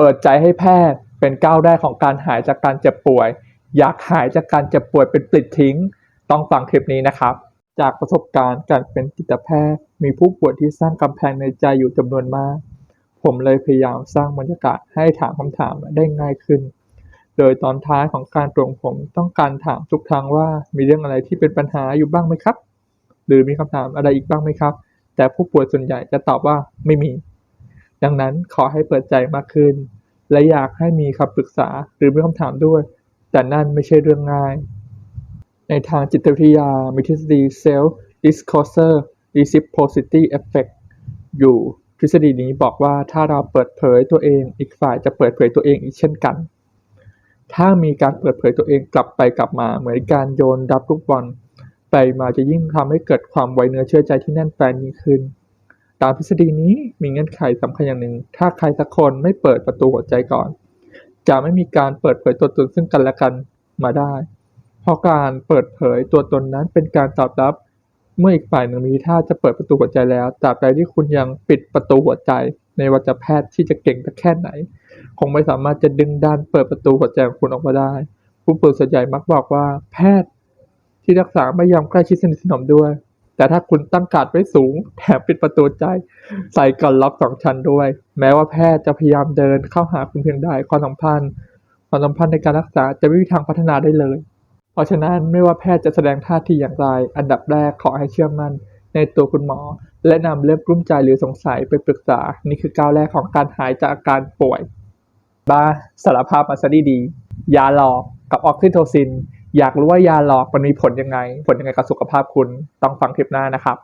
เปิดใจให้แพทย์เป็นก้าวแรกของการหายจากการเจ็บป่วย อยากหายจากการเจ็บป่วยเป็นปลิดทิ้ง ต้องฟังคลิปนี้นะครับ จากประสบการณ์การเป็นจิตแพทย์ มีผู้ป่วยที่สร้างกำแพงในใจอยู่จำนวนมาก ผมเลยพยายามสร้างบรรยากาศให้ถามคำถามได้ง่ายขึ้น โดยตอนท้ายของการตรวจผมต้องการถามทุกครั้งว่ามีเรื่องอะไรที่เป็นปัญหาอยู่บ้างไหมครับ หรือมีคำถามอะไรอีกบ้างไหมครับ แต่ผู้ป่วยส่วนใหญ่จะตอบว่าไม่มี ดังนั้นขอให้เปิดใจมากขึ้น และอยากให้มีคำปรึกษาหรือมีคำถามด้วย แต่นั่นไม่ใช่เรื่องง่าย ในทางจิตวิทยามีทฤษฎี self disclosure reciprocity effect อยู่ทฤษฎีนี้บอกว่าถ้าเราเปิดเผยตัวเอง อีกฝ่ายจะเปิดเผยตัวเองอีกเช่นกัน ถ้ามีการเปิดเผยตัวเองกลับไปกลับมาเหมือนการโยนรับลูกบอลไปมาจะยิ่งทำให้เกิดความไวเนื้อเชื่อใจที่แน่นแฟนยิ่งขึ้น ตามทฤษฎีนี้มีเงื่อนไขสำคัญอย่างหนึ่ง ถ้าใครสักคนไม่เปิดประตูหัวใจก่อน จะไม่มีการเปิดเผยตัวตนซึ่งกันและกันมาได้ เพราะการเปิดเผยตัวตนนั้นเป็นการตอบรับ เมื่ออีกฝ่ายหนึ่งมีท่าจะเปิดประตูหัวใจแล้วตราบใดที่คุณยังปิดประตูหัวใจ ในวัจแพทย์ที่จะเก่งสักแค่ไหน คงไม่สามารถจะดึงดันเปิดประตูหัวใจของคุณออกมาได้ ผู้ป่วยส่วนใหญ่มักบอกว่า แพทย์ที่รักษาไม่ยอมใกล้ชิดสนิทสนมด้วย แต่ถ้าคุณตั้งการ์ดไว้สูง แถมปิดประตูใจ ใส่ก่อนล็อกสองชั้นด้วย แม้ว่าแพทย์จะพยายามเดินเข้าหาคุณเพียงใดความสัมพันธ์ความสัมพันธ์ในการรักษาจะไม่มีทางพัฒนาได้เลย เพราะฉะนั้นไม่ว่าแพทย์จะแสดงท่าทีอย่างไร อันดับแรกขอให้เชื่อมั่นในตัวคุณหมอ และนำเรื่องกลุ้มใจหรือสงสัยไปปรึกษา นี่คือก้าวแรกของการหายจากอาการป่วยบ้าสารภาพมาซะดีๆยาหลอกกับออกซิโทซิน อยากรู้ว่ายาหลอกมันมีผลยังไง ผลยังไงกับสุขภาพคุณ ต้องฟังคลิปหน้านะครับ